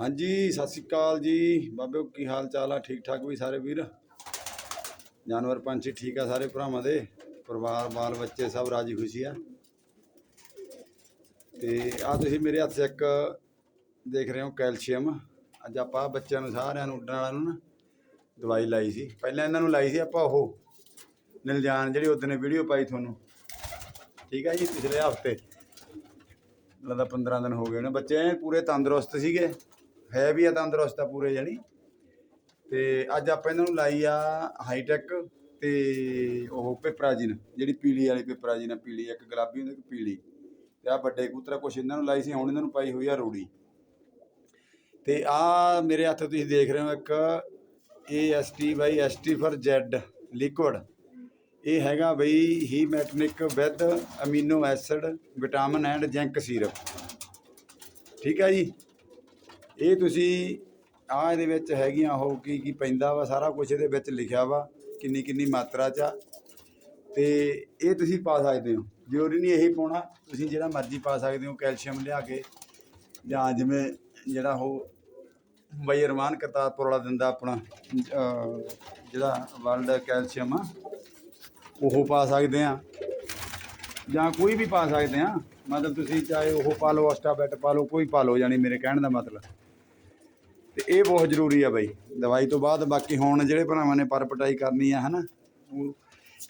ਹਾਂਜੀ, ਸਤਿ ਸ਼੍ਰੀ ਅਕਾਲ ਜੀ। ਬਾਬੇ, ਕੀ ਹਾਲ ਚਾਲ ਆ? ਠੀਕ ਠਾਕ ਵੀ ਸਾਰੇ ਵੀਰ? ਜਾਨਵਰ, ਪੰਛੀ ਠੀਕ ਆ ਸਾਰੇ ਭਰਾਵਾਂ ਦੇ? ਪਰਿਵਾਰ, ਬਾਲ, ਬੱਚੇ ਸਭ ਰਾਜੀ ਖੁਸ਼ੀ ਆ। ਤੇ ਆ ਤੁਸੀਂ ਮੇਰੇ ਹੱਥ 'ਚ ਇੱਕ ਦੇਖ ਰਹੇ ਹੋ ਕੈਲਸ਼ੀਅਮ। ਅੱਜ ਆਪਾਂ ਬੱਚਿਆਂ ਨੂੰ ਸਾਰਿਆਂ ਨੂੰ ਉੱਡਣ ਵਾਲਿਆਂ ਨੂੰ ਨਾ ਦਵਾਈ ਲਾਈ ਸੀ। ਪਹਿਲਾਂ ਇਹਨਾਂ ਨੂੰ ਲਾਈ ਸੀ ਆਪਾਂ ਉਹ। ਨਿਲਜਾਨ ਜਿਹੜੀ ਉਦੋਂ ਵੀਡੀਓ ਪਾਈ ਤੁਹਾਨੂੰ। ਠੀਕ ਹੈ ਜੀ, ਪਿਛਲੇ ਹਫ਼ਤੇ। ਲੱਗਦਾ 15 ਦਿਨ ਹੋ ਗਏ ਨੇ। ਬੱਚੇ ਪੂਰੇ ਤੰਦਰੁਸਤ ਸੀਗੇ। ਹੈ ਵੀ ਆ ਤੰਦਰੁਸਤ ਆ ਪੂਰੇ ਜਣੀ। ਤੇ ਅੱਜ ਆਪਾਂ ਇਹਨਾਂ ਨੂੰ ਲਾਈ ਆ ਹਾਈਟੈਕ ਤੇ ਉਹ ਪੇਪਰਾਜਿਨ ਜਿਹੜੀ ਪੀਲੀ ਵਾਲੀ ਪੇਪਰਾਜਿਨ ਆ ਪੀਲੀ ਇੱਕ ਗੁਲਾਬੀ ਹੁੰਦੀ, ਇੱਕ ਪੀਲੀ। ਤੇ ਆ ਵੱਡੇ ਕਬੂਤਰਾ ਕੁਛ ਇਹਨਾਂ ਨੂੰ ਲਾਈ ਸੀ, ਹੁਣ ਇਹਨਾਂ ਨੂੰ ਪਾਈ ਹੋਈ ਆ ਰੂੜੀ। ਤੇ ਆ ਮੇਰੇ ਹੱਥ ਤੁਸੀਂ ਦੇਖ ਰਹੇ ਹੋ ਇੱਕ AST by ST for Z liquid ਇਹ ਹੈਗਾ ਬਈ haematinic with amino acid vitamin and zinc syrup ਠੀਕ ਹੈ ਜੀ? ਇਹ ਤੁਸੀਂ ਆ ਇਹਦੇ ਵਿੱਚ ਹੈਗੀਆਂ ਉਹ ਕੀ ਕੀ ਪੈਂਦਾ ਵਾ, ਸਾਰਾ ਕੁਝ ਇਹਦੇ ਵਿੱਚ ਲਿਖਿਆ ਵਾ, ਕਿੰਨੀ ਕਿੰਨੀ ਮਾਤਰਾ ਚ ਆ। ਤੇ ਇਹ ਤੁਸੀਂ ਪਾ ਸਕਦੇ ਹੋ। ਜ਼ਰੂਰੀ ਨਹੀਂ ਇਹੀ ਪਾਉਣਾ, ਤੁਸੀਂ ਜਿਹੜਾ ਮਰਜ਼ੀ ਪਾ ਸਕਦੇ ਹੋ, ਕੈਲਸ਼ੀਅਮ ਲਿਆ ਕੇ ਜਾਂ ਜਿਵੇਂ ਜਿਹੜਾ ਉਹ ਬਈ ਅਰਮਾਨ ਕਰਤਾਰਪੁਰ ਵਾਲਾ ਦਿੰਦਾ ਆਪਣਾ ਜਿਹੜਾ ਵਰਲਡ ਕੈਲਸ਼ੀਅਮ ਆ, ਉਹ ਪਾ ਸਕਦੇ ਆ। ਜਾਂ ਕੋਈ ਵੀ ਪਾ ਸਕਦੇ ਆ, ਮਤਲਬ ਤੁਸੀਂ ਚਾਹੇ ਉਹ ਪਾ ਲਓ ਅਸਟਾਬੈਟ ਪਾ ਲਓ, ਕੋਈ ਪਾ ਲਓ, ਯਾਨੀ ਮੇਰੇ ਕਹਿਣ ਦਾ ਮਤਲਬ। ਤੇ ਇਹ ਬਹੁਤ ਜ਼ਰੂਰੀ ਆ ਬਾਈ। ਦਵਾਈ ਤੋਂ ਬਾਅਦ ਬਾਕੀ ਹੁਣ ਜਿਹੜੇ ਭਰਾਵਾਂ ਨੇ ਪਰ ਪਟਾਈ ਕਰਨੀ ਆ, ਹਨਾ? ਉਹ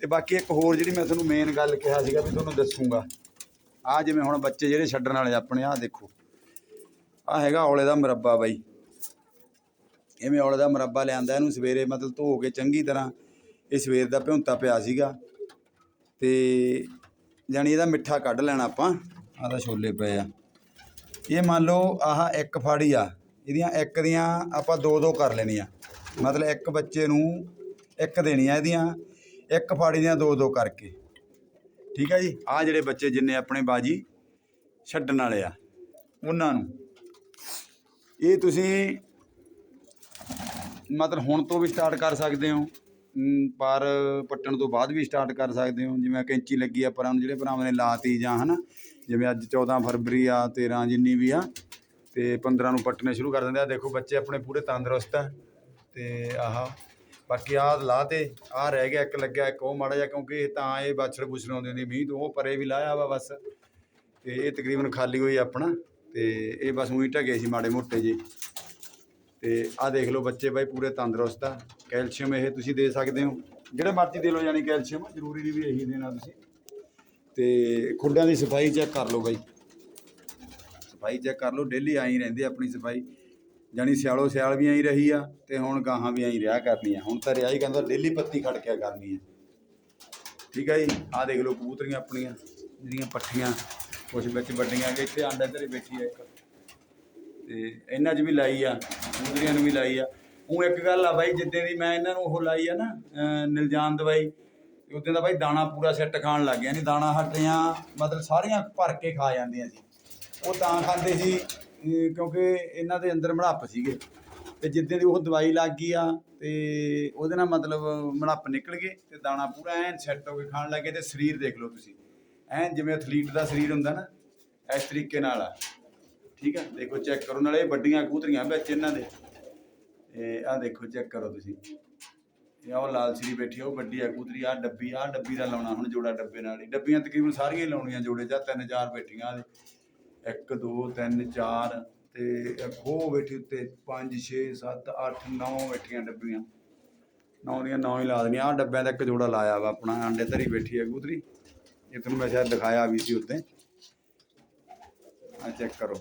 ਤੇ ਬਾਕੀ ਇੱਕ ਹੋਰ ਜਿਹੜੀ ਮੈਂ ਤੁਹਾਨੂੰ ਮੇਨ ਗੱਲ ਕਿਹਾ ਸੀਗਾ ਵੀ ਤੁਹਾਨੂੰ ਦੱਸੂਗਾ। ਆ ਜਿਵੇਂ ਹੁਣ ਬੱਚੇ ਜਿਹੜੇ ਛੱਡਣ ਵਾਲੇ ਆਪਣੇ ਆ ਦੇਖੋ। ਆ ਹੈਗਾ ਔਲੇ ਦਾ ਮੁਰੱਬਾ ਬਾਈ। ਇਵੇਂ ਔਲੇ ਦਾ ਮੁਰੱਬਾ ਲਿਆਂਦਾ, ਇਹਨੂੰ ਸਵੇਰੇ ਮਤਲਬ ਧੋ ਕੇ ਚੰਗੀ ਤਰ੍ਹਾਂ ਇਹ ਸਵੇਰ ਦਾ ਭਿਉਂਤਾ ਪਿਆ ਸੀਗਾ। ਤੇ ਜਾਣੀ ਇਹਦਾ ਮਿੱਠਾ ਕੱਢ ਲੈਣਾ ਆਪਾਂ। ਆਹ ਤਾਂ ਛੋਲੇ ਪਏ ਆ। ਇਹ ਮੰਨ ਲਓ ਆਹ ਇੱਕ ਫਾੜੀ ਆ। ਇਹਦੀਆਂ ਇੱਕ ਦੀਆਂ ਆਪਾਂ ਦੋ ਦੋ ਕਰ ਲੈਣੀਆਂ। ਮਤਲਬ ਇੱਕ ਬੱਚੇ ਨੂੰ ਇੱਕ ਦੇਣੀ ਆ ਇਹਦੀਆਂ, ਇੱਕ ਫਾੜੀ ਦੀਆਂ ਦੋ ਦੋ ਕਰਕੇ। ਠੀਕ ਆ ਜੀ? ਆ ਜਿਹੜੇ ਬੱਚੇ ਜਿੰਨੇ ਆਪਣੇ ਬਾਜੀ ਛੱਡਣ ਵਾਲੇ ਆ, ਉਹਨਾਂ ਨੂੰ। ਇਹ ਤੁਸੀਂ ਮਤਲਬ ਹੁਣ ਤੋਂ ਵੀ ਸਟਾਰਟ ਕਰ ਸਕਦੇ ਹੋ। ਪਰ ਪੱਟਣ ਤੋਂ ਬਾਅਦ ਵੀ ਸਟਾਰਟ ਕਰ ਸਕਦੇ ਹੋ। ਜਿਵੇਂ ਕੈਂਚੀ ਲੱਗੀ ਆ ਪਰਾਂ ਨੂੰ, ਜਿਹੜੇ ਭਰਾਵਾਂ ਨੇ ਲਾਤੀ ਜਾਂ ਹਨਾ, ਜਿਵੇਂ ਅੱਜ 14 ਫਰਵਰੀ ਆ 13 ਜਿੰਨੀ ਵੀ ਆ ਤੇ 15 ਨੂੰ ਪੱਟਣੇ ਸ਼ੁਰੂ ਕਰ ਦਿੰਦੇ ਆ। ਦੇਖੋ ਬੱਚੇ ਆਪਣੇ ਪੂਰੇ ਤੰਦਰੁਸਤ ਆ ਤੇ ਆਹ, ਬਾਕੀ ਆਹ ਲਾ ਤੇ ਆਹ ਰਹਿ ਗਿਆ, ਇੱਕ ਲੱਗਿਆ, ਇੱਕ ਉਹ ਮਾੜਾ ਜਿਹਾ, ਕਿਉਂਕਿ ਇਹ ਤਾਂ ਇਹ ਬਾਛੜ ਬੁਛੜ ਆਉਂਦੇ ਹੁੰਦੇ, ਮੀਂਹ ਤੋਂ ਉਹ ਪਰੇ ਵੀ ਲਾਇਆ ਵਾ ਬਸ। ਤੇ ਇਹ ਤਕਰੀਬਨ ਖਾਲੀ ਹੋਈ ਆਪਣਾ, ਤੇ ਇਹ ਬਸ ਉਹੀ ਢਗੇ ਸੀ ਮਾੜੇ ਮੋਟੇ ਜੀ ਤੇ ਆਹ ਦੇਖ ਲਓ ਬੱਚੇ ਬਾਈ ਪੂਰੇ ਤੰਦਰੁਸਤ ਆ। ਕੈਲਸ਼ੀਅਮ ਇਹ ਤੁਸੀਂ ਦੇ ਸਕਦੇ ਹੋ। ਜਿਹੜਾ ਮਰਜ਼ੀ ਦੇ ਲਓ, ਯਾਨੀ ਕੈਲਸ਼ੀਅਮ, ਜ਼ਰੂਰੀ ਨਹੀਂ ਵੀ ਇਹੀ ਦੇਣਾ ਤੁਸੀਂ। ਤੇ ਖੁੱਡਾਂ ਦੀ ਸਫ਼ਾਈ ਚੈੱਕ ਕਰ ਲਓ ਬਾਈ। ਸਫ਼ਾਈ ਚੈੱਕ ਕਰ ਲਓ, ਡੇਲੀ ਆਈ ਰਹਿੰਦੀ ਆ ਆਪਣੀ ਸਫ਼ਾਈ। ਜਾਨੀ ਸਿਆਲੋ ਸਿਆਲ ਵੀ ਆਈ ਰਹੀ ਆ ਤੇ ਹੁਣ ਗਾਹਾਂ ਵੀ ਆਈ ਰਿਹਾ ਕਰਨੀ ਆ। ਹੁਣ ਤਾਂ ਰਿਹਾ ਹੀ ਕਹਿੰਦਾ ਡੇਲੀ ਪੱਤੀ ਖੜਕਿਆ ਕਰਨੀ ਆ। ਠੀਕ ਹੈ ਜੀ? ਆਹ ਦੇਖ ਲਓ ਕਬੂਤਰੀਆਂ ਆਪਣੀਆਂ, ਜਿਹੜੀਆਂ ਪੱਠੀਆਂ, ਕੁਛ ਵਿੱਚ ਵੱਡੀਆਂ ਕਿ ਇੱਥੇ ਆਂਡਾ ਘਰੇ ਬੈਠੀ ਆ ਇੱਕ। ਤੇ ਇਹਨਾਂ 'ਚ ਵੀ ਲਾਈ ਆ, ਕਬੂਤਰੀਆਂ ਨੂੰ ਵੀ ਲਾਈ ਆ। ਉਹ ਇੱਕ ਗੱਲ ਆ ਬਾਈ, ਜਿੱਦਾਂ ਦੀ ਮੈਂ ਇਹਨਾਂ ਨੂੰ ਉਹ ਲਾਈ ਆ ਨਾ ਨਿਲਜਾਨ ਦਵਾਈ ਉਦੋਂ ਦਾ ਬਾਈ ਦਾਣਾ ਪੂਰਾ ਸੈੱਟ ਖਾਣ ਲੱਗ ਗਿਆ। ਨਹੀਂ ਦਾਣਾ ਹਟੀਆਂ, ਮਤਲਬ ਸਾਰੀਆਂ ਭਰ ਕੇ ਖਾ ਜਾਂਦੀਆਂ ਸੀ। ਉਹ ਤਾਂ ਖਾਂਦੇ ਸੀ, ਅਹ, ਕਿਉਂਕਿ ਇਹਨਾਂ ਦੇ ਅੰਦਰ ਮੜੱਪ ਸੀਗੇ। ਤੇ ਜਿੱਦਾਂ ਦੀ ਉਹ ਦਵਾਈ ਲੱਗ ਗਈ ਆ, ਤੇ ਉਹਦੇ ਨਾਲ ਮਤਲਬ ਮੜੱਪ ਨਿਕਲ ਗਏ, ਤੇ ਦਾਣਾ ਪੂਰਾ ਐਨ ਸੈੱਟ ਹੋ ਕੇ ਖਾਣ ਲੱਗੇ, ਤੇ ਸਰੀਰ ਦੇਖ ਲਓ ਤੁਸੀਂ। ਐਨ ਜਿਵੇਂ ਐਥਲੀਟ ਦਾ ਸਰੀਰ ਹੁੰਦਾ ਨਾ, ਇਸ ਤਰੀਕੇ ਨਾਲ ਆ। ਠੀਕ ਆ? ਦੇਖੋ ਚੈੱਕ ਕਰੋ, ਨਾਲੇ ਇਹ ਵੱਡੀਆਂ ਕਬੂਤਰੀਆਂ ਵਿੱਚ ਇਹਨਾਂ ਦੇ। ਇਹ ਆਹ ਦੇਖੋ ਚੈੱਕ ਕਰੋ ਤੁਸੀਂ। ਇਹ ਉਹ ਲਾਲ ਸਰੀ ਬੈਠੀ ਆ, ਉਹ ਵੱਡੀ ਆ ਕਬੂਤਰੀ ਆ ਡੱਬੀ ਆ ਡੱਬੀ ਦਾ ਲਾਉਣਾ ਹੁਣ ਜੋੜਾ ਡੱਬੇ ਨਾਲ ਹੀ। ਡੱਬੀਆਂ ਤਕਰੀਬਨ ਸਾਰੀਆਂ ਹੀ ਲਾਉਣੀਆਂ ਜੋੜੇ ਜਾਂ ਤਿੰਨ, ਚਾਰ ਬੈਠੀਆਂ ਆ 1 2 3 4 ਤੇ ਇੱਕ ਬੈਠੀ ਉੱਤੇ 5 6 7 8 9 ਬੈਠੀਆਂ ਡੱਬੀਆਂ। ਨੌ ਦੀਆਂ ਨੌ ਹੀ ਲਾ ਦੇਣੀਆਂ। ਆ ਡੱਬਿਆਂ ਦਾ ਇੱਕ ਜੋੜਾ ਲਾਇਆ ਵਾ ਆਪਣਾ, ਆਂਡੇ ਧਰੀ ਬੈਠੀ ਹੈ ਕਬੂਤਰੀ। ਇਹ ਤੁਹਾਨੂੰ ਮੈਂ ਸ਼ਾਇਦ ਦਿਖਾਇਆ ਵੀ ਸੀ ਉੱਤੇ। ਆ ਚੈੱਕ ਕਰੋ।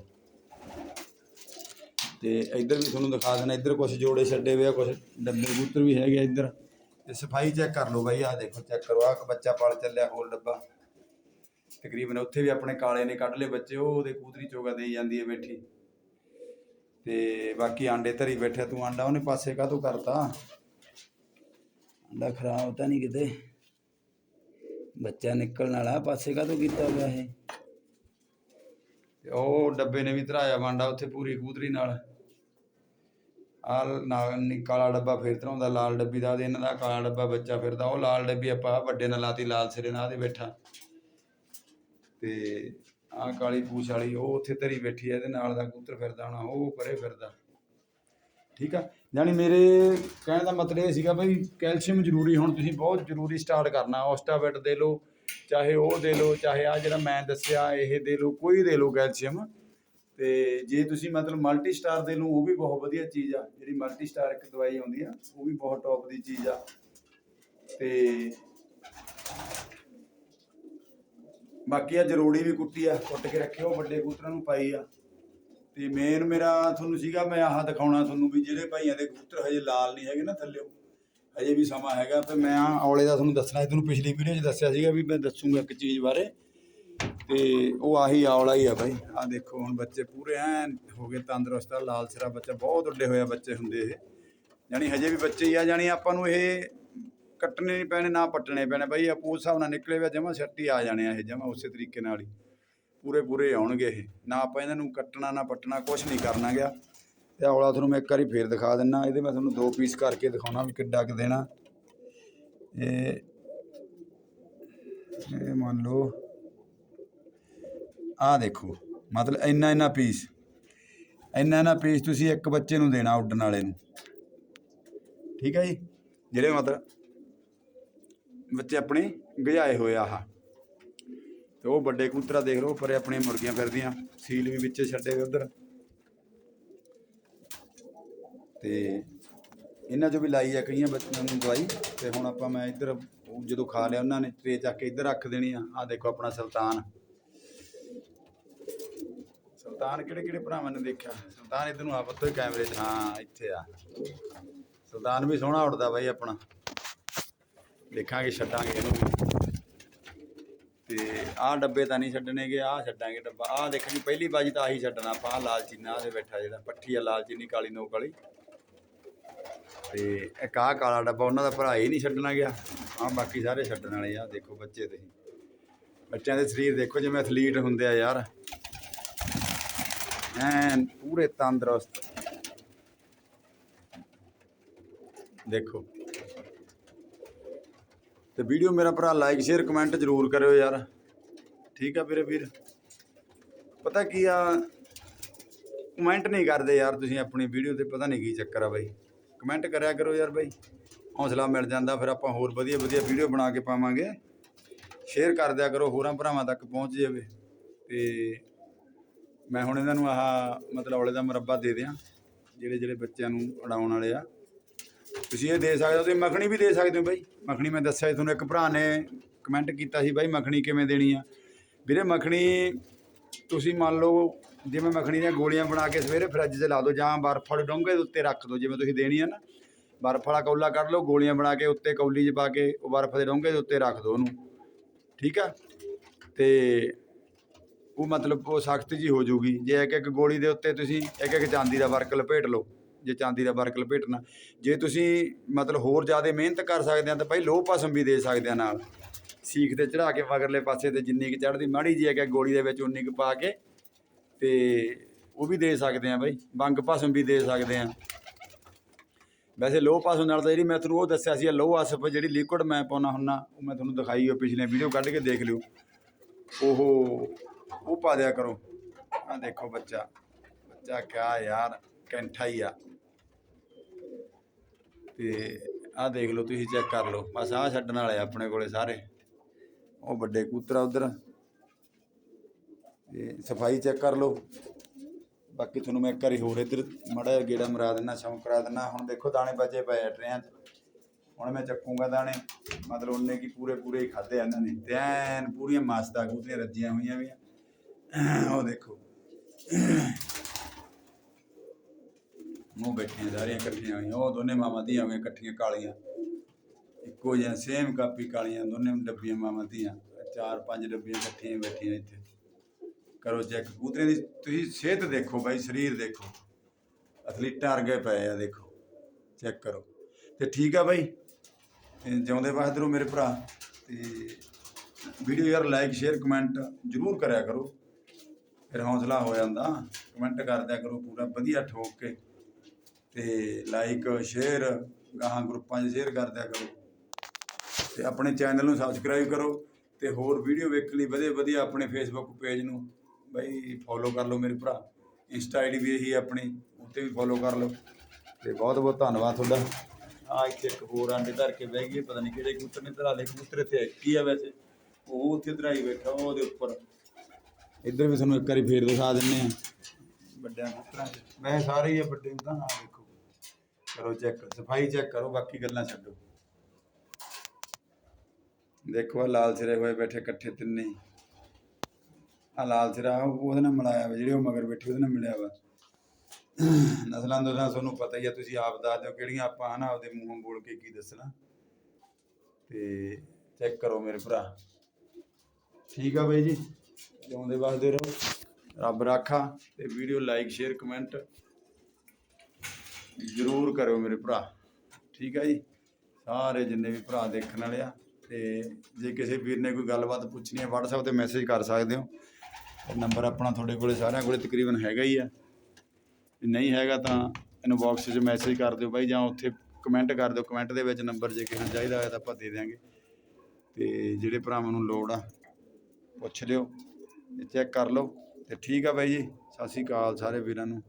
ਤੇ ਇੱਧਰ ਵੀ ਤੁਹਾਨੂੰ ਦਿਖਾ ਦੇਣਾ, ਇੱਧਰ ਕੁਝ ਜੋੜੇ ਛੱਡੇ ਹੋਏ ਆ ਕੁਝ ਡੱਬੇ ਕਬੂਤਰ ਵੀ ਹੈਗੇ ਆ ਇੱਧਰ। ਤੇ ਸਫ਼ਾਈ ਚੈੱਕ ਕਰ ਲਓ ਬਾਈ, ਆਹ ਦੇਖੋ ਚੈੱਕ ਕਰੋ। ਆਹ ਬੱਚਾ ਪਲ ਚੱਲਿਆ, ਹੋਰ ਡੱਬਾ। ਤਕਰੀਬਨ ਉੱਥੇ ਵੀ ਆਪਣੇ ਕਾਲੇ ਨੇ ਕੱਢ ਲਏ ਬੱਚੇ, ਉਹ ਉਹਦੇ ਕਬੂਤਰੀ ਚੋਗਾ ਦੇਈ ਜਾਂਦੀ ਹੈ ਬੈਠੀ। ਤੇ ਬਾਕੀ ਆਂਡੇ ਧਰੀ ਬੈਠਿਆ ਤੂੰ ਆਂਡਾ ਉਹਨੇ ਪਾਸੇ ਕਾਹਤੋਂ ਕਰਤਾ? ਆਂਡਾ ਖਰਾਬ ਤਾਂ ਨਹੀਂ ਕਿਤੇ। ਬੱਚਾ ਨਿਕਲਣ ਵਾਲਾ ਪਾਸੇ ਕਾਹਤੋਂ ਕੀਤਾ ਗਿਆ ਇਹ? ਤੇ ਉਹ ਡੱਬੇ ਨੇ ਵੀ ਧਰਾਇਆ ਵਾਂਡਾ ਉੱਥੇ ਪੂਰੀ ਕੂਤਰੀ ਨਾਲ। ਆ ਨਾਲ ਕਾਲਾ ਡੱਬਾ ਫੇਰ ਧਰਾਉਂਦਾ, ਲਾਲ ਡੱਬੀ ਦਾ ਇਹਨਾਂ ਦਾ ਕਾਲਾ ਡੱਬਾ ਬੱਚਾ ਫਿਰਦਾ, ਉਹ ਲਾਲ ਡੱਬੀ ਆਪਾਂ ਵੱਡੇ ਨਾਲ ਲਾਤੀ, ਲਾਲ ਸਿਰੇ ਨਾਲ ਦੇ ਬੈਠਾ। ਤੇ ਆਹ ਕਾਲੀ ਪੂਛ ਵਾਲੀ, ਉਹ ਉੱਥੇ ਧਰੀ ਬੈਠੀ ਹੈ ਇਹਦੇ ਨਾਲ ਦਾ ਕਬੂਤਰ ਫਿਰਦਾ ਹੋਣਾ, ਉਹ ਪਰੇ ਫਿਰਦਾ। ਠੀਕ ਆ? ਯਾਨੀ ਮੇਰੇ ਕਹਿਣ ਦਾ ਮਤਲਬ ਇਹ ਸੀਗਾ ਬਈ, ਕੈਲਸ਼ੀਅਮ ਜ਼ਰੂਰੀ ਹੁਣ ਤੁਸੀਂ ਬਹੁਤ ਜ਼ਰੂਰੀ ਸਟਾਰਟ ਕਰਨਾ, ਔਸਟਾਬੈਟ ਦੇ ਲਓ, ਚਾਹੇ ਉਹ ਦੇ ਲਓ, ਚਾਹੇ ਆ ਜਿਹੜਾ ਮੈਂ ਦੱਸਿਆ, ਇਹ ਦੇ ਲਓ, ਕੋਈ ਦੇ ਲਓ ਕੈਲਸ਼ੀਅਮ। ਤੇ ਜੇ ਤੁਸੀਂ ਮਤਲਬ ਮਲਟੀ ਸਟਾਰ ਦੇ ਲਓ, ਉਹ ਵੀ ਬਹੁਤ ਵਧੀਆ ਚੀਜ਼ ਆ। ਜਿਹੜੀ ਮਲਟੀ ਸਟਾਰ ਇੱਕ ਦਵਾਈ ਆਉਂਦੀ ਆ, ਉਹ ਵੀ ਬਹੁਤ ਟੌਪ ਦੀ ਚੀਜ਼ ਆ। ਤੇ ਬਾਕੀ ਆ ਜਰੋੜੀ ਵੀ ਕੁੱਟੀ ਆ, ਕੁੱਟ ਕੇ ਰੱਖਿਓ, ਵੱਡੇ ਕਬੂਤਰਾਂ ਨੂੰ ਪਾਈ ਆ। ਤੇ ਮੇਨ ਮੇਰਾ ਤੁਹਾਨੂੰ ਸੀਗਾ, ਮੈਂ ਆਹ ਦਿਖਾਉਣਾ ਤੁਹਾਨੂੰ ਵੀ ਜਿਹੜੇ ਭਾਈਆਂ ਦੇ ਕਬੂਤਰ ਹਜੇ ਲਾਲ ਨਹੀਂ ਹੈਗੇ ਨਾ ਥੱਲਿਓ। ਹਜੇ ਵੀ ਸਮਾਂ ਹੈਗਾ, ਤੇ ਮੈਂ ਆਹ ਔਲੇ ਦਾ ਤੁਹਾਨੂੰ ਦੱਸਣਾ ਸੀ, ਤੁਹਾਨੂੰ ਪਿਛਲੀ ਵੀਡੀਓ 'ਚ ਦੱਸਿਆ ਸੀਗਾ ਵੀ ਮੈਂ ਦੱਸੂਗਾ ਇੱਕ ਚੀਜ਼ ਬਾਰੇ। ਤੇ ਉਹ ਆਹੀ ਆਵਲਾ ਹੀ ਆ ਬਾਈ। ਆਹ ਦੇਖੋ, ਹੁਣ ਬੱਚੇ ਪੂਰੇ ਐਨ ਹੋ ਗਏ ਤੰਦਰੁਸਤ ਆ, ਲਾਲ ਸਿਰਾ ਬੱਚਾ, ਬਹੁਤ ਉੱਡੇ ਹੋਇਆ ਬੱਚੇ ਹੁੰਦੇ ਇਹ। ਜਾਣੀ ਹਜੇ ਵੀ ਬੱਚੇ ਹੀ ਆ ਜਾਣੀ ਆਪਾਂ ਨੂੰ ਇਹ ਕੱਟਣੇ ਨਹੀਂ ਪੈਣੇ, ਨਾ ਪੱਟਣੇ ਪੈਣੇ। ਬਈ ਆਪੋ ਉਸ ਹਿਸਾਬ ਨਾਲ ਨਿਕਲੇ ਵੇ ਜਮਾ ਛੱਟੀ ਆ ਜਾਣੇ ਆ ਇਹ, ਜਮਾ ਉਸੇ ਤਰੀਕੇ ਨਾਲ ਹੀ। ਪੂਰੇ ਪੂਰੇ ਆਉਣਗੇ ਇਹ। ਨਾ ਆਪਾਂ ਇਹਨਾਂ ਨੂੰ ਕੱਟਣਾ, ਨਾ ਪੱਟਣਾ ਕੁਝ ਨਹੀਂ ਕਰਨਾ ਗਿਆ ਤੇ ਔਲਾ ਤੁਹਾਨੂੰ ਮੈਂ ਇੱਕ ਵਾਰੀ ਫੇਰ ਦਿਖਾ ਦਿੰਨਾ। ਇਹਦੇ ਮੈਂ ਤੁਹਾਨੂੰ ਦੋ ਪੀਸ ਕਰਕੇ ਦਿਖਾਉਣਾ ਵੀ ਕਿੱਡਾ ਕੁ ਦੇਣਾ। ਇਹ ਇਹ ਮੰਨ ਲਓ, ਆਹ ਦੇਖੋ, ਮਤਲਬ ਇੰਨਾ ਇੰਨਾ ਪੀਸ ਇੰਨਾ ਇੰਨਾ ਪੀਸ ਤੁਸੀਂ ਇੱਕ ਬੱਚੇ ਨੂੰ ਦੇਣਾ ਉੱਡਣ ਵਾਲੇ ਨੂੰ। ਠੀਕ ਹੈ ਜੀ? ਜਿਹੜੇ ਮਤਲਬ ਬੱਚੇ ਆਪਣੇ ਗਜਾਏ ਹੋਏ ਆਹ। ਤੇ ਉਹ ਵੱਡੇ ਕਬੂਤਰਾ ਦੇਖ ਲਓ ਪਰੇ ਆਪਣੀਆਂ ਮੁਰਗੀਆਂ ਫਿਰਦੀਆਂ, ਸੀਲ ਵੀ ਵਿੱਚੇ ਛੱਡੇ ਹੋਏ ਉਧਰ। ਤੇ ਇਹਨਾਂ ਚੋਂ ਵੀ ਲਾਈ ਆ ਕਈਆਂ ਬੱਚਿਆਂ ਨੂੰ ਦਵਾਈ। ਤੇ ਹੁਣ ਆਪਾਂ ਮੈਂ ਇੱਧਰ ਜਦੋਂ ਖਾ ਲਿਆ, ਉਹਨਾਂ ਨੇ ਟਰੇ ਚੱਕ ਕੇ ਇੱਧਰ ਰੱਖ ਦੇਣੀ ਆ। ਆ ਦੇਖੋ ਆਪਣਾ ਸੁਲਤਾਨ। ਸੁਲਤਾਨ ਕਿਹੜੇ ਕਿਹੜੇ ਭਰਾਵਾਂ ਨੇ ਦੇਖਿਆ? ਸੁਲਤਾਨ ਇੱਧਰ ਨੂੰ ਆ ਪੱਤੋ ਕੈਮਰੇ 'ਚ। ਹਾਂ, ਇੱਥੇ ਆ। ਸੁਲਤਾਨ ਵੀ ਸੋਹਣਾ ਉੱਡਦਾ ਬਾਈ ਆਪਣਾ। ਦੇਖਾਂਗੇ, ਛੱਡਾਂਗੇ ਇਹਨੂੰ। ਤੇ ਆਹ ਡੱਬੇ ਤਾਂ ਨਹੀਂ ਛੱਡਣੇਗੇ ਆਹ ਛੱਡਾਂਗੇ ਡੱਬਾ। ਆਹ ਦੇਖਣੀ ਪਹਿਲੀ ਬਾਜੀ ਤਾਂ ਆਹੀ ਛੱਡਣਾ ਆਪਾਂ, ਆਹ ਲਾਲ ਚੀਨਾ ਉਹਦੇ ਬੈਠਾ ਜਿਹੜਾ, ਪੱਠੀ ਆ ਲਾਲ ਕਾਲੀ ਨੋਕ ਵਾਲੀ। ਤੇ ਇੱਕ ਆਹ ਕਾਲਾ ਡੱਬਾ, ਉਹਨਾਂ ਦਾ ਭਰਾ ਹੀ ਨਹੀਂ ਛੱਡਣਾ ਗਿਆ। ਆਹ ਬਾਕੀ ਸਾਰੇ ਛੱਡਣ ਵਾਲੇ ਆ, ਦੇਖੋ ਬੱਚੇ ਤੁਸੀਂ। ਬੱਚਿਆਂ ਦੇ ਸਰੀਰ ਦੇਖੋ ਜਿਵੇਂ ਐਥਲੀਟ ਹੁੰਦੇ ਆ ਯਾਰ। ਐਨ ਪੂਰੇ ਤੰਦਰੁਸਤ। ਦੇਖੋ। ਤੇ ਵੀਡੀਓ ਮੇਰਾ ਭਰਾ ਲਾਈਕ ਸ਼ੇਅਰ ਕਮੈਂਟ ਜ਼ਰੂਰ ਕਰਿਓ ਯਾਰ। ਠੀਕ ਆ ਵੀਰੇ ਵੀਰ। ਪਤਾ ਕੀ ਆ? ਕਮੈਂਟ ਨਹੀਂ ਕਰਦੇ ਯਾਰ ਤੁਸੀਂ ਆਪਣੀ ਵੀਡੀਓ ਤੇ, ਪਤਾ ਨਹੀਂ ਕੀ ਚੱਕਰ ਆ ਬਾਈ। ਕਮੈਂਟ ਕਰਿਆ ਕਰੋ ਯਾਰ ਬਾਈ। ਹੌਸਲਾ ਮਿਲ ਜਾਂਦਾ, ਫਿਰ ਆਪਾਂ ਹੋਰ ਵਧੀਆ ਵਧੀਆ ਵੀਡੀਓ ਬਣਾ ਕੇ ਪਾਵਾਂਗੇ। ਸ਼ੇਅਰ ਕਰ ਦਿਆ ਕਰੋ, ਹੋਰਾਂ ਭਰਾਵਾਂ ਤੱਕ ਪਹੁੰਚ ਜਾਵੇ। ਤੇ ਮੈਂ ਹੁਣ ਇਹਨਾਂ ਨੂੰ ਆਹ ਮਤਲਬ ਔਲੇ ਦਾ ਮੁਰੱਬਾ ਦੇ ਦਿਆਂ, ਜਿਹੜੇ ਜਿਹੜੇ ਬੱਚਿਆਂ ਨੂੰ ਉਡਾਉਣ ਵਾਲੇ ਆ। ਤੁਸੀਂ ਇਹ ਦੇ ਸਕਦੇ ਹੋ, ਤੁਸੀਂ ਮੱਖਣੀ ਵੀ ਦੇ ਸਕਦੇ ਹੋ ਬਾਈ। ਮੱਖਣੀ ਮੈਂ ਦੱਸਿਆ ਸੀ, ਤੁਹਾਨੂੰ ਇੱਕ ਭਰਾ ਨੇ ਕਮੈਂਟ ਕੀਤਾ ਸੀ ਬਾਈ ਮੱਖਣੀ ਕਿਵੇਂ ਦੇਣੀ ਆ। ਵੀਰੇ ਮੱਖਣੀ, ਤੁਸੀਂ ਮੰਨ ਲਓ ਜਿਵੇਂ ਮੱਖਣੀ ਦੀਆਂ ਗੋਲੀਆਂ ਬਣਾ ਕੇ ਸਵੇਰੇ ਫਰਿੱਜ 'ਚ ਲਾ ਦਿਓ ਜਾਂ ਬਰਫ ਵਾਲੇ ਡੋਂਗੇ ਦੇ ਉੱਤੇ ਰੱਖ ਦਿਓ, ਜਿਵੇਂ ਤੁਸੀਂ ਦੇਣੀ ਆ ਨਾ। ਬਰਫ ਵਾਲਾ ਕੌਲਾ ਕੱਢ ਲਓ, ਗੋਲੀਆਂ ਬਣਾ ਕੇ ਉੱਤੇ ਕੌਲੀ 'ਚ ਪਾ ਕੇ ਉਹ ਬਰਫ ਦੇ ਡੋਂਗੇ ਦੇ ਉੱਤੇ ਰੱਖ ਦਿਓ ਉਹਨੂੰ। ਠੀਕ ਆ? ਤੇ ਉਹ ਮਤਲਬ ਉਹ ਸਖਤ ਜੀ ਹੋ ਜਾਊਗੀ। ਜੇ ਇੱਕ ਇੱਕ ਗੋਲੀ ਦੇ ਉੱਤੇ ਤੁਸੀਂ ਇੱਕ ਇੱਕ ਚਾਂਦੀ ਦਾ ਵਰਕ ਲਪੇਟ ਲਓ। ਜੇ ਚਾਂਦੀ ਦਾ ਵਰਕ ਲਪੇਟਣਾ। ਜੇ ਤੁਸੀਂ ਮਤਲਬ ਹੋਰ ਜ਼ਿਆਦਾ ਮਿਹਨਤ ਕਰ ਸਕਦੇ ਆ ਤਾਂ ਭਾਈ ਲੋਹ ਭਸਮ ਵੀ ਦੇ ਸਕਦੇ ਆ ਨਾਲ। ਸੀਖ ਤੇ ਚੜਾ ਕੇ ਮਗਰਲੇ ਪਾਸੇ ਤੇ ਜਿੰਨੀ ਕੁ ਚੜਦੀ ਮਾੜੀ ਜੀ ਇੱਕ ਇੱਕ ਗੋਲੀ ਦੇ ਵਿੱਚ ਉਨੀ ਕੁ ਪਾ ਕੇ ਤੇ ਉਹ ਵੀ ਦੇ ਸਕਦੇ ਆ ਬਾਈ। ਬੰਗ ਭਸਮ ਵੀ ਦੇ ਸਕਦੇ ਆ। ਵੈਸੇ ਲੋਹ ਭਸਮ ਨਾਲ ਤਾਂ ਜਿਹੜੀ ਮੈਂ ਤੁਹਾਨੂੰ ਉਹ ਦੱਸਿਆ ਸੀ ਲੋਹ ਅਸਫ ਜਿਹੜੀ ਲਿਕੁਇਡ ਮੈਂ ਪਾਉਣਾ ਹੁੰਨਾ ਉਹ ਮੈਂ ਤੁਹਾਨੂੰ ਦਿਖਾਈ ਹੋ ਪਿਛਲੇ ਵੀਡੀਓ ਕੱਢ ਕੇ ਦੇਖ ਲਿਓ। ਉਹ ਉਹ ਪਾ ਦਿਆ ਕਰੋ। ਆ ਦੇਖੋ ਬੱਚਾ। ਬੱਚਾ ਕਿਆ ਯਾਰ, ਕੈਂਠਾ ਹੀ ਆ। ਤੇ ਆਹ ਦੇਖ ਲਓ ਤੁਸੀਂ ਚੈੱਕ ਕਰ ਲਓ। ਬਸ ਆਹ ਛੱਡਣ ਵਾਲੇ ਆਪਣੇ ਕੋਲੇ ਸਾਰੇ। ਉਹ ਵੱਡੇ ਕੂਤਰਾ ਉਧਰ। ਤੇ ਸਫ਼ਾਈ ਚੈੱਕ ਕਰ ਲਓ। ਬਾਕੀ ਤੁਹਾਨੂੰ ਮੈਂ ਇੱਕ ਵਾਰੀ ਹੋਰ ਇੱਧਰ ਮੜਾ ਜਿਹਾ ਗੇੜਾ ਮਰਾ ਦਿੰਦਾ ਸ਼ੌਂਕ ਕਰਾ ਦਿੰਦਾ ਹੁਣ ਦੇਖੋ ਦਾਣੇ ਬਚੇ ਪਏ ਆ ਟਰੇਆਂ 'ਚ। ਹੁਣ ਮੈਂ ਚੱਕੂਗਾ ਦਾਣੇ। ਮਤਲਬ ਉਹਨੇ ਕੀ ਪੂਰੇ ਪੂਰੇ ਹੀ ਖਾਦੇ ਇਹਨਾਂ ਨੇ। ਤੇ ਐਨ ਪੂਰੀਆਂ ਆ ਕੂਤਰੀਆਂ ਰੱਜੀਆਂ ਹੋਈਆਂ ਵੀ ਉਹ ਦੇਖੋ। ਮੂੰਹ ਬੈਠੀਆਂ ਸਾਰੀਆਂ ਇਕੱਠੀਆਂ ਹੋਈਆਂ, ਉਹ ਦੋਨੇ ਮਾਮਾ ਧੀਆਂ ਹੋਈਆਂ ਇਕੱਠੀਆਂ ਕਾਲੀਆਂ। ਇੱਕੋ ਜਿਹੀਆਂ ਸੇਮ ਕਾਪੀ ਕਾਲੀਆਂ, ਦੋਨੇ ਡੱਬੀਆਂ ਮਾਮਾ ਧੀਆਂ, ਚਾਰ ਪੰਜ ਡੱਬੀਆਂ ਇਕੱਠੀਆਂ ਬੈਠੀਆਂ ਇੱਥੇ। ਕਰੋ ਚੈੱਕ ਕਬੂਤਰਿਆਂ ਦੀ, ਤੁਸੀਂ ਸਿਹਤ ਦੇਖੋ ਬਾਈ, ਸਰੀਰ ਦੇਖੋ। ਅਥਲੀਟਾਂ ਵਰਗੇ ਪਏ ਆ, ਦੇਖੋ। ਚੈੱਕ ਕਰੋ। ਤੇ ਠੀਕ ਆ ਬਾਈ। ਤੇ ਜਿਉਂਦੇ ਬਹਾਦਰੋ ਮੇਰੇ ਭਰਾ। ਤੇ ਵੀਡੀਓ ਯਾਰ ਲਾਈਕ ਸ਼ੇਅਰ ਕਮੈਂਟ ਜਰੂਰ ਕਰਿਆ ਕਰੋ। ਫਿਰ ਹੌਸਲਾ ਹੋ ਜਾਂਦਾ। ਕਮੈਂਟ ਕਰਦਿਆ ਕਰੋ ਪੂਰਾ, ਵਧੀਆ ਠੋਕ ਕੇ। ਤੇ ਲਾਈਕ ਸ਼ੇਅਰ ਗਾਹਾਂ ਗਰੁੱਪਾਂ 'ਚ ਸ਼ੇਅਰ ਕਰ ਦਿਆ ਕਰੋ। ਤੇ ਆਪਣੇ ਚੈਨਲ ਨੂੰ ਸਬਸਕ੍ਰਾਈਬ ਕਰੋ ਤੇ ਹੋਰ ਵੀਡੀਓ ਵੇਖਣ ਲਈ ਵਧੀਆ ਵਧੀਆ ਆਪਣੇ ਫੇਸਬੁੱਕ ਪੇਜ ਨੂੰ ਬਈ ਫੋਲੋ ਕਰ ਲਓ ਮੇਰੇ ਭਰਾ। ਇੰਸਟਾ ਆਈਡੀ ਵੀ ਇਹੀ ਹੈ ਆਪਣੀ, ਉੱਤੇ ਵੀ ਫੋਲੋ ਕਰ ਲਓ। ਤੇ ਬਹੁਤ ਬਹੁਤ ਧੰਨਵਾਦ ਤੁਹਾਡਾ। ਆ ਇੱਥੇ ਇੱਕ ਹੋਰ ਆਂਡੇ ਧਰ ਕੇ ਬਹਿ ਗਈ, ਪਤਾ ਨਹੀਂ ਕਿਹੜੇ ਕਬੂਤਰ ਨੇ ਧਰਾ ਲਏ ਕਬੂਤਰ ਇੱਥੇ ਇੱਕ ਹੀ ਆ ਵੈਸੇ। ਉਹ ਉੱਥੇ ਧਰਾਈ ਬੈਠਾ, ਉਹਦੇ ਉੱਪਰ। ਇੱਧਰ ਵੀ ਤੁਹਾਨੂੰ ਇੱਕ ਵਾਰੀ ਫੇਰ ਦਿਖਾ ਦਿੰਨੇ ਆ। ਵੱਡਿਆਂ ਕਬੂਤਰਾਂ 'ਚ। ਵੈਸੇ ਸਾਰੇ ਹੀ ਆ, ਵੱਡੇ ਨੂੰ ਤਾਂ ਆ ਦੇਖੋ। ਕਰੋ ਚੈੱਕ, ਸਫ਼ਾਈ ਚੈੱਕ ਕਰੋ, ਬਾਕੀ ਗੱਲਾਂ ਛੱਡੋ। ਦੇਖੋ ਆਹ ਲਾਲ ਸਿਰੇ ਹੋਏ ਬੈਠੇ ਇਕੱਠੇ ਤਿੰਨੇ ਆ ਲਾਲ ਸਿਰਾ ਉਹਦੇ ਨਾਲ ਮਿਲਾਇਆ ਵਾ, ਜਿਹੜੇ ਉਹ ਮਗਰ ਬੈਠੇ ਉਹਦੇ ਨਾਲ ਮਿਲਿਆ ਵਾ। ਨਸਲਾਂ ਤੋਂ ਤਾਂ ਤੁਹਾਨੂੰ ਪਤਾ ਹੀ ਆ, ਤੁਸੀਂ ਆਪ ਦੱਸ ਦਿਓ ਕਿਹੜੀਆਂ ਆਪਾਂ ਹਨਾ ਆਪਦੇ ਮੂੰਹੋਂ ਬੋਲ ਕੇ ਕੀ ਦੱਸਣਾ। ਤੇ ਚੈੱਕ ਕਰੋ ਮੇਰੇ ਭਰਾ। ਠੀਕ ਆ ਬਾਈ ਜੀ? ਜਿਉਂਦੇ ਵੱਸਦੇ ਰਹੋ। ਰੱਬ ਰਾਖਾ ਤੇ ਵੀਡੀਓ ਲਾਈਕ, ਸ਼ੇਅਰ, ਕਮੈਂਟ ਜ਼ਰੂਰ ਕਰਿਓ ਮੇਰੇ ਭਰਾ। ਠੀਕ ਆ ਜੀ? ਸਾਰੇ ਜਿੰਨੇ ਵੀ ਭਰਾ ਦੇਖਣ ਵਾਲੇ ਆ, ਤੇ ਜੇ ਕਿਸੇ ਵੀਰ ਨੇ ਕੋਈ ਗੱਲਬਾਤ ਪੁੱਛਣੀ ਹੈ WhatsApp ਤੇ ਮੈਸੇਜ ਕਰ ਸਕਦੇ ਹੋ। ਨੰਬਰ ਆਪਣਾ ਤੁਹਾਡੇ ਕੋਲੇ, ਸਾਰਿਆਂ ਕੋਲੇ ਤਕਰੀਬਨ ਹੈਗਾ ਹੀ ਆ। ਨਹੀਂ ਹੈਗਾ ਤਾਂ ਇਨਬਾਕਸ 'ਚ ਮੈਸੇਜ ਕਰ ਦਿਓ ਬਾਈ, ਜਾਂ ਉੱਥੇ ਕਮੈਂਟ ਕਰ ਦਿਓ। ਕਮੈਂਟ ਦੇ ਵਿੱਚ ਨੰਬਰ ਜੇ ਕਿਸੇ ਨੂੰ ਚਾਹੀਦਾ ਹੋਇਆ ਤਾਂ ਆਪਾਂ ਦੇ ਦਿਆਂਗੇ। ਤੇ ਜਿਹੜੇ ਭਰਾਵਾਂ ਨੂੰ ਲੋੜ ਆ, ਪੁੱਛ ਲਿਓ ਤੇ ਚੈੱਕ ਕਰ ਲਓ। ਤੇ ਠੀਕ ਆ ਬਾਈ ਜੀ, ਸਤਿ ਸ਼੍ਰੀ ਅਕਾਲ ਸਾਰੇ ਵੀਰਾਂ ਨੂੰ।